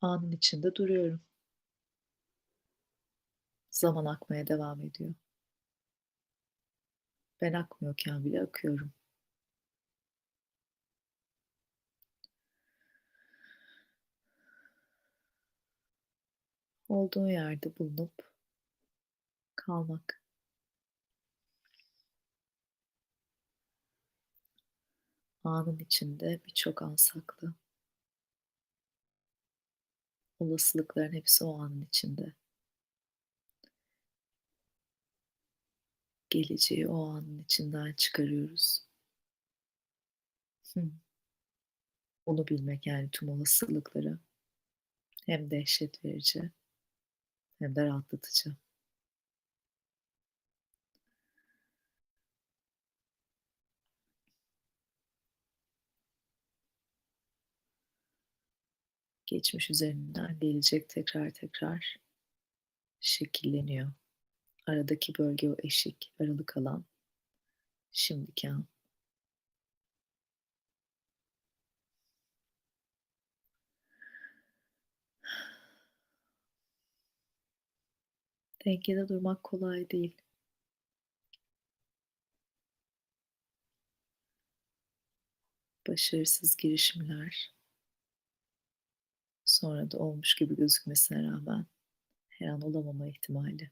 Anın içinde duruyorum. Zaman akmaya devam ediyor. Ben akmıyorken bile akıyorum. Olduğun yerde bulunup kalmak. Anın içinde birçok an saklı. Olasılıkların hepsi o anın içinde. Geleceği o anın içinden çıkarıyoruz. Hımm. Bunu bilmek, yani tüm olasılıkları hem dehşet verici hem de rahatlatıcı. Geçmiş üzerinden gelecek tekrar tekrar şekilleniyor. Aradaki bölge o eşik, aralık alan, şimdiki an. Dengede durmak kolay değil. Başarısız girişimler sonra da olmuş gibi gözükmesine rağmen her an olamama ihtimali.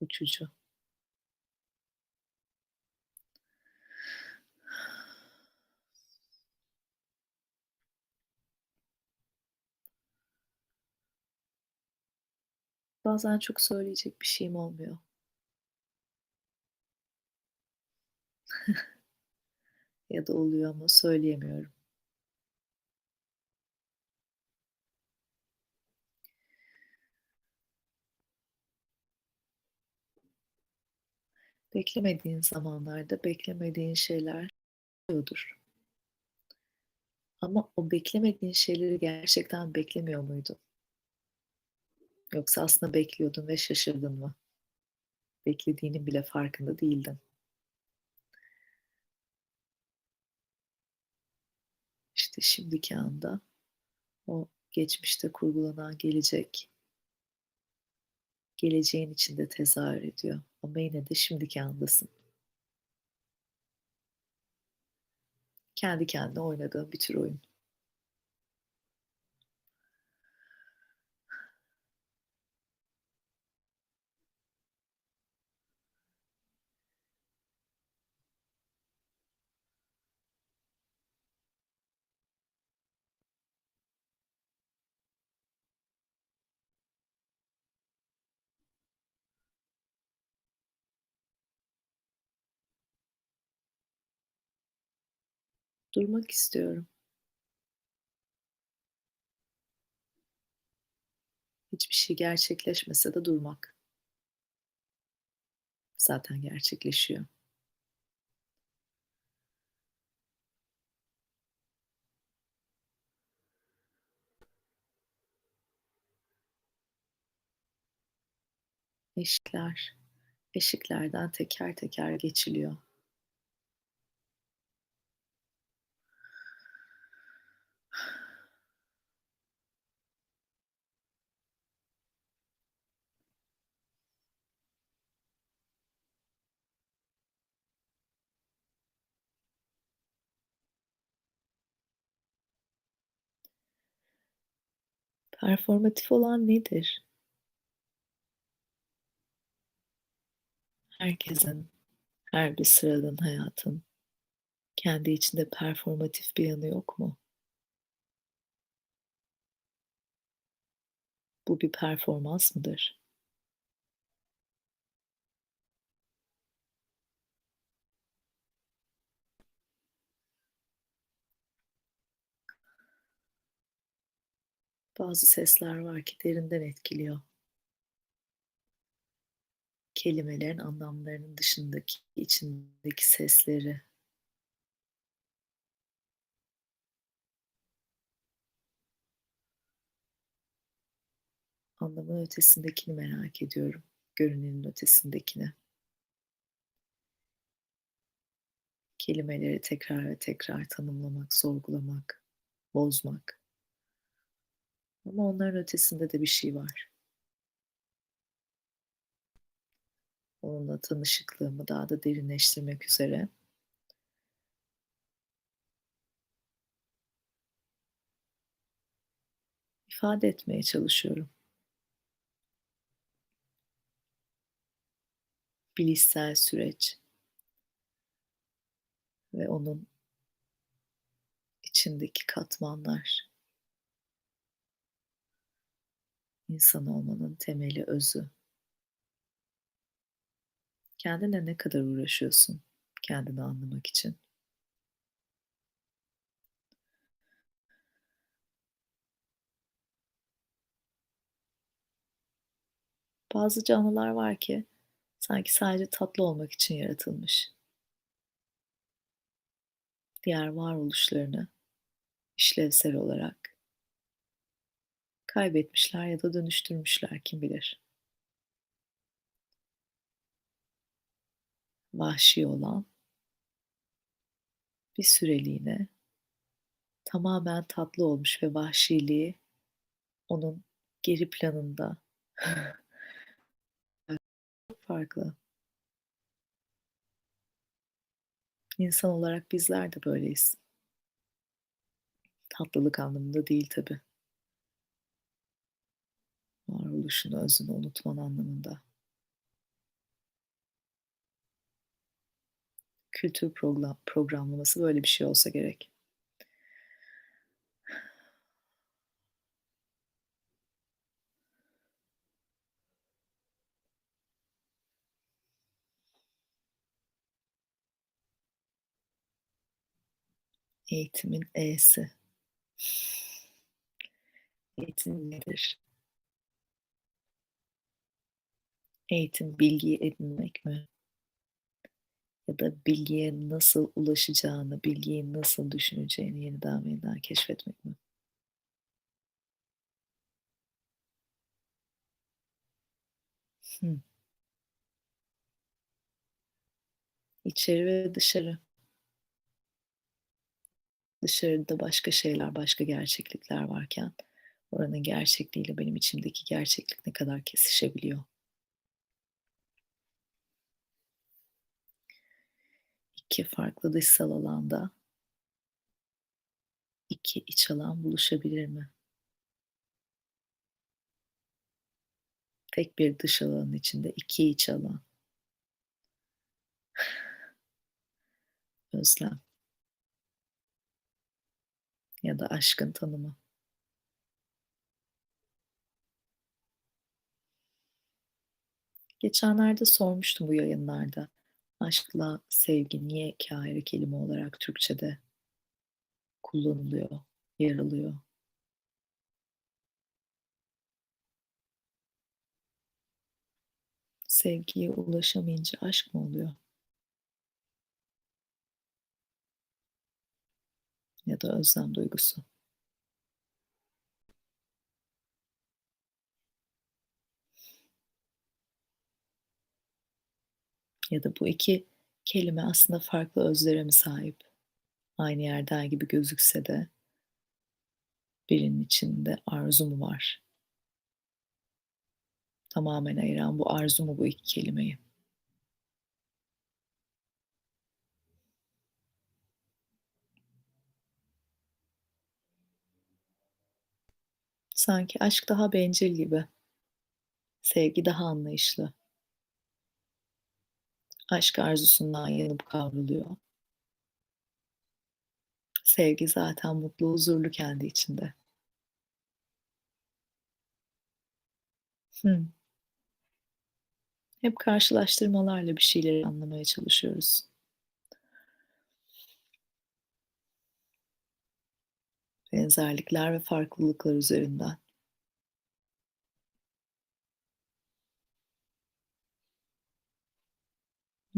Uçucu. Bazen çok söyleyecek bir şeyim olmuyor. Ya da oluyor ama söyleyemiyorum. Beklemediğin zamanlarda beklemediğin şeyler oluyordur. Ama o beklemediğin şeyleri gerçekten beklemiyor muydun? Yoksa aslında bekliyordun ve şaşırdın mı? Beklediğinin bile farkında değildin. İşte şimdiki anda o geçmişte kurgulanan gelecek geleceğin içinde tezahür ediyor ama yine de şimdiki andasın. Kendi kendine oynadığın bir tür oyun. Durmak istiyorum. Hiçbir şey gerçekleşmese de durmak. Zaten gerçekleşiyor. Eşikler, eşiklerden teker teker geçiliyor. Performatif olan nedir? Herkesin, her bir sıradan hayatın kendi içinde performatif bir yanı yok mu? Bu bir performans mıdır? Bazı sesler var ki derinden etkiliyor. Kelimelerin anlamlarının dışındaki, içindeki sesleri. Anlamın ötesindekini merak ediyorum, görünenin ötesindekini. Kelimeleri tekrar ve tekrar tanımlamak, sorgulamak. bozmak. Ama onların ötesinde de bir şey var. Onunla tanışıklığımı daha da derinleştirmek üzere ifade etmeye çalışıyorum. Bilişsel süreç ve onun içindeki katmanlar. İnsan olmanın temeli, özü. Kendinle ne kadar uğraşıyorsun kendini anlamak için? Bazı canlılar var ki sanki sadece tatlı olmak için yaratılmış. Diğer varoluşlarını işlevsel olarak kaybetmişler ya da dönüştürmüşler kim bilir. Vahşi olan bir süreliğine tamamen tatlı olmuş ve vahşiliği onun geri planında. Çok farklı. İnsan olarak bizler de böyleyiz. Tatlılık anlamında değil tabii. Varoluşunu, özünü unutman anlamında. Kültür program programlaması böyle bir şey olsa gerek. Eğitimin E'si. Eğitim nedir? Eğitim bilgiyi edinmek mi? Ya da bilgiye nasıl ulaşacağını, bilgiyi nasıl düşüneceğini yeniden ve yeniden keşfetmek mi? Hımm. İçeri ve dışarı. Dışarıda başka şeyler, başka gerçeklikler varken oranın gerçekliğiyle benim içimdeki gerçeklik ne kadar kesişebiliyor? 2 farklı dışsal alanda 2 iç alan buluşabilir mi? Tek bir dış alanın içinde 2 iç alan. Özlem. Ya da aşkın tanımı. Geçenlerde sormuştum bu yayınlarda. Aşkla sevgi niye 2 ayrı kelime olarak Türkçede kullanılıyor, yer alıyor? Sevgiye ulaşamayınca aşk mı oluyor? Ya da özlem duygusu. Ya da bu 2 kelime aslında farklı özlere mi sahip? Aynı yerden gibi gözükse de birinin içinde arzu mu var? Tamamen ayıran bu arzu mu bu 2 kelimeyi? Sanki aşk daha bencil gibi. Sevgi daha anlayışlı. Aşk arzusundan yanıp kavruluyor. Sevgi zaten mutlu, huzurlu kendi içinde. Hımm. Hep karşılaştırmalarla bir şeyleri anlamaya çalışıyoruz. Benzerlikler ve farklılıklar üzerinden.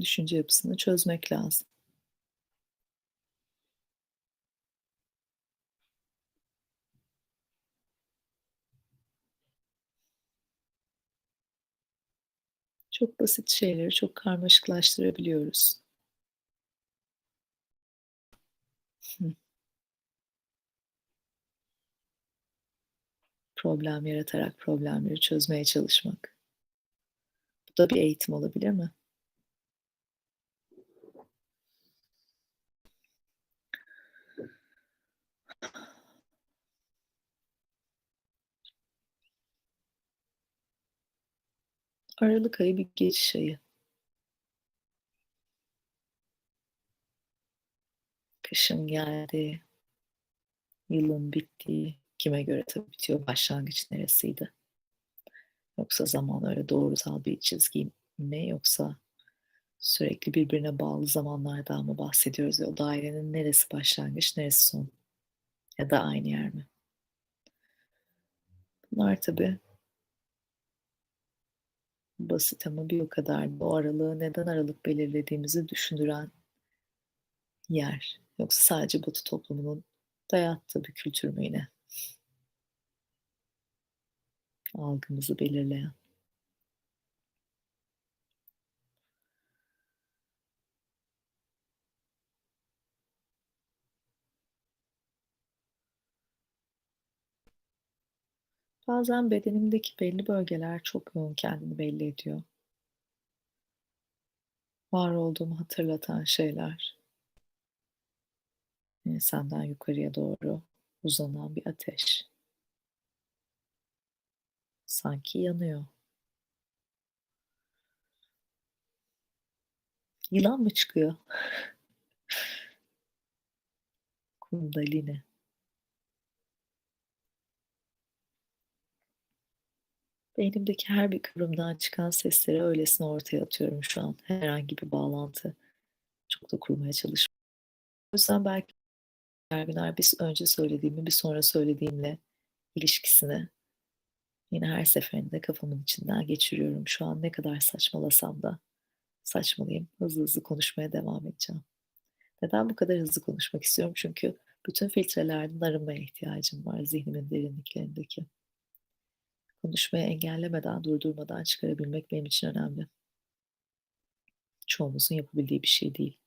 Düşünce yapısını çözmek lazım. Çok basit şeyleri çok karmaşıklaştırabiliyoruz. Problem yaratarak problemleri çözmeye çalışmak. Bu da bir eğitim olabilir mi? Aralık ayı bir geçiş ayı. Kışın geldi, yılın bittiği, kime göre tabii bitiyor, başlangıç neresiydi? Yoksa zaman öyle doğrusal bir çizgi mi yoksa sürekli birbirine bağlı zamanlardan mı bahsediyoruz o dairenin neresi başlangıç, neresi son? Ya da aynı yer mi? Bunlar tabii basit ama bir o kadar da o aralığı neden aralık belirlediğimizi düşündüren yer. Yoksa sadece Batı toplumunun dayattığı bir kültür mü yine? Algımızı belirleyen. Bazen bedenimdeki belli bölgeler çok yoğun kendini belli ediyor. Var olduğumu hatırlatan şeyler. Ensenden yukarıya doğru uzanan bir ateş. Sanki yanıyor. Yılan mı çıkıyor? Kundalini. Beynimdeki her bir kıvrımdan çıkan sesleri öylesine ortaya atıyorum şu an. Herhangi bir bağlantı çok da kurmaya çalışmıyorum. O yüzden belki Ergüner bir önce söylediğimi, bir sonra söylediğimle ilişkisini yine her seferinde kafamın içinden geçiriyorum. Şu an ne kadar saçmalasam da saçmalayayım, hızlı hızlı konuşmaya devam edeceğim. Neden bu kadar hızlı konuşmak istiyorum? Çünkü bütün filtrelerden arınmaya ihtiyacım var zihnimin derinliklerindeki. Konuşmayı engellemeden, durdurmadan çıkarabilmek benim için önemli. Çoğumuzun yapabildiği bir şey değil.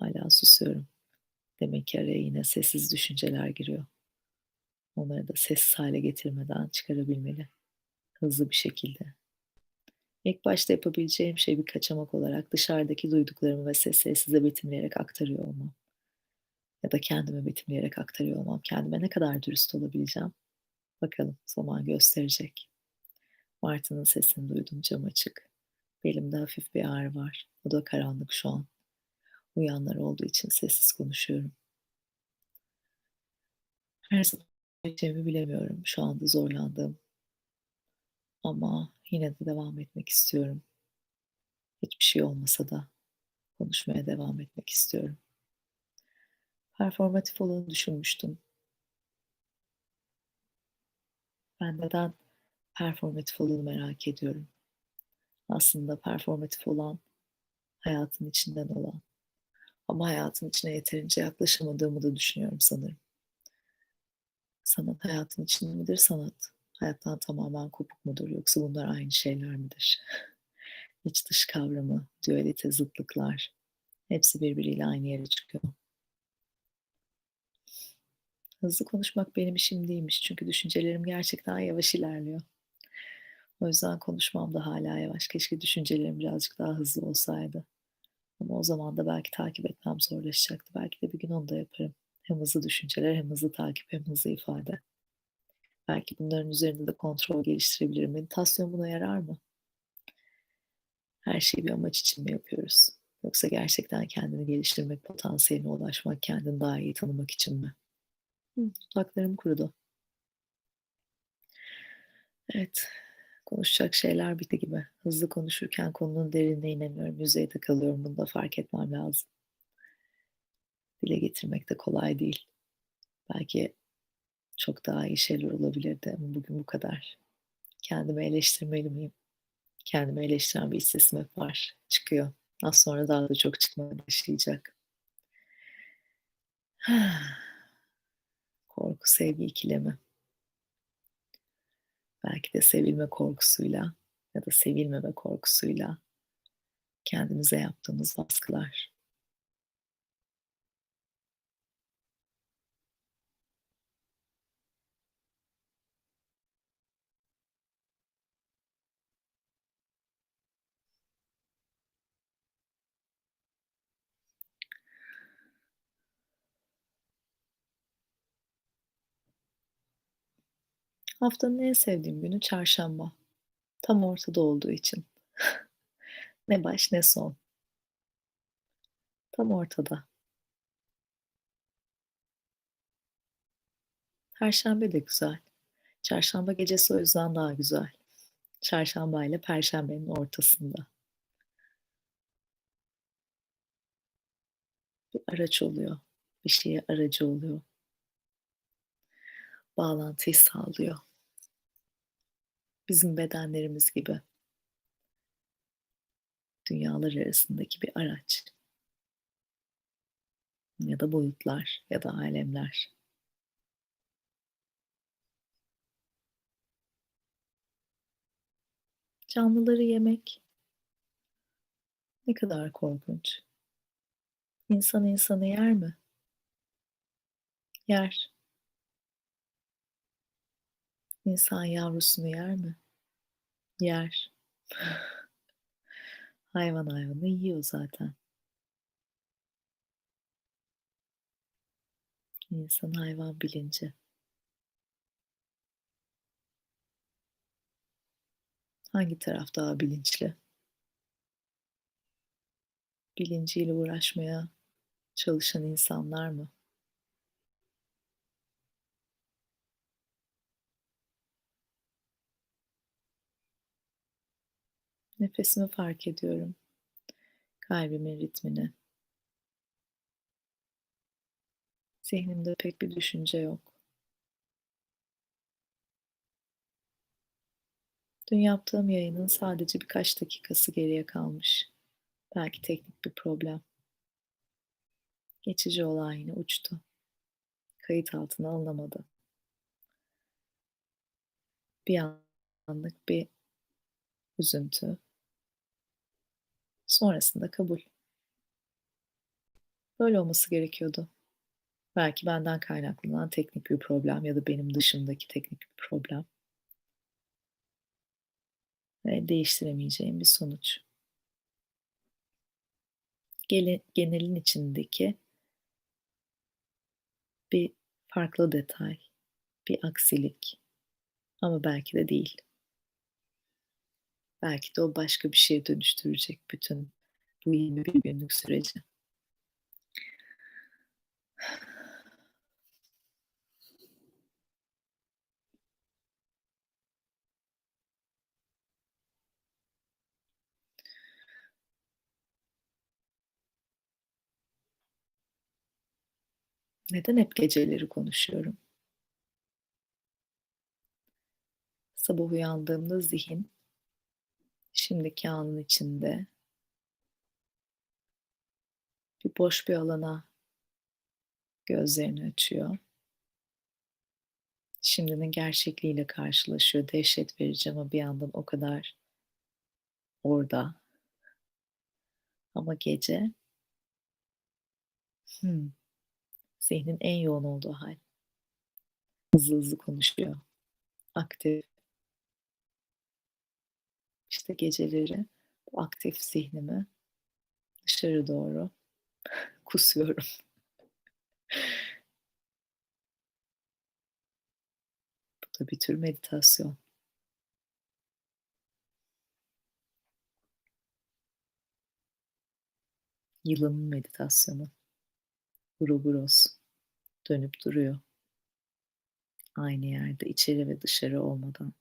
Hâlâ susuyorum. Demek ki araya yine sessiz düşünceler giriyor. Onları da sessiz hâle getirmeden çıkarabilmeli, hızlı bir şekilde. İlk başta yapabileceğim şey bir kaçamak olarak dışarıdaki duyduklarımı ve sesleri size betimleyerek aktarıyor olmam. Ya da kendime betimleyerek aktarıyor olmam. Kendime ne kadar dürüst olabileceğim? Bakalım, zaman gösterecek. Martı'nın sesini duydum, cam açık. Belimde hafif bir ağrı var. Oda karanlık şu an. Uyanlar olduğu için sessiz konuşuyorum. Her zaman ne diyeceğimi bilemiyorum. Şu anda zorlandığım ama yine de devam etmek istiyorum. Hiçbir şey olmasa da konuşmaya devam etmek istiyorum. Performatif olanı düşünmüştüm. Ben neden performatif olanı merak ediyorum. Aslında performatif olan hayatın içinden olan ama hayatın içine yeterince yaklaşamadığımı da düşünüyorum sanırım. Sanat hayatın içinde midir? Sanat hayattan tamamen kopuk mudur yoksa bunlar aynı şeyler midir? İç dış kavramı, dualite, zıtlıklar hepsi birbiriyle aynı yere çıkıyor. Hızlı konuşmak benim işim değilmiş çünkü düşüncelerim gerçekten yavaş ilerliyor. O yüzden konuşmam da hâlâ yavaş. Keşke düşüncelerim birazcık daha hızlı olsaydı. Ama o zaman da belki takip etmem zorlaşacaktı. Belki de bir gün onu da yaparım. Hem hızlı düşünceler hem hızlı takip hem hızlı ifade. Belki bunların üzerinde de kontrol geliştirebilirim. Meditasyon buna yarar mı? Her şeyi bir amaç için mi yapıyoruz? Yoksa gerçekten kendini geliştirmek, potansiyeline ulaşmak, kendini daha iyi tanımak için mi? Hımm, dudaklarım kurudu. Evet, konuşacak şeyler bitti gibi. Hızlı konuşurken konunun derinine inemiyorum, yüzeyde kalıyorum. Bunu da fark etmem lazım. Dile getirmek de kolay değil. Belki çok daha iyi şeyler olabilirdi ama bugün bu kadar. Kendimi eleştirmeli miyim? Kendimi eleştiren bir hep var, çıkıyor. Az sonra daha da çok çıkmaya başlayacak. Korku sevgi ikilemi. Belki de sevilme korkusuyla ya da sevilmeme korkusuyla kendimize yaptığımız baskılar. Haftanın en sevdiğim günü çarşamba. Tam ortada olduğu için. Ne baş ne son. Tam ortada. Perşembe de güzel. Çarşamba gecesi o yüzden daha güzel. Çarşambayla perşembenin ortasında. Bir araç oluyor. Bir şeye aracı oluyor. Bağlantıyı sağlıyor. Bizim bedenlerimiz gibi. Dünyalar arasındaki bir araç. Ya da boyutlar ya da âlemler. Canlıları yemek ne kadar korkunç. İnsan insanı yer mi? Yer. İnsan yavrusunu yer mi? Yer. Hayvan hayvanı yiyor zaten. İnsan hayvan bilinci. Hangi taraf daha bilinçli? Bilinciyle uğraşmaya çalışan insanlar mı? Nefesimi fark ediyorum. Kalbimin ritmini. Zihnimde pek bir düşünce yok. Dün yaptığım yayının sadece birkaç dakikası geriye kalmış. Belki teknik bir problem. Geçici olan yine uçtu. Kayıt altına alınamadı. Bir anlık bir üzüntü. Sonrasında kabul. Böyle olması gerekiyordu. Belki benden kaynaklanan teknik bir problem ya da benim dışımdaki teknik bir problem. Ve değiştiremeyeceğim bir sonuç. Genelin içindeki bir farklı detay, bir aksilik ama belki de değil. Belki de o başka bir şeye dönüştürecek bütün bu 21 günlük süreci. Neden hep geceleri konuşuyorum? Sabah uyandığımda zihin şimdiki anın içinde bir boş bir alana gözlerini açıyor. Şimdinin gerçekliğiyle karşılaşıyor. Dehşet verici ama bir yandan o kadar orada. Ama gece Hımm. Zihnin en yoğun olduğu hâl. Hızlı hızlı konuşuyor. Aktif. İşte geceleri bu aktif zihnimi dışarı doğru kusuyorum. Bu da bir tür meditasyon. Yılanın meditasyonu. Ouroboros dönüp duruyor. Aynı yerde, içeri ve dışarı olmadan.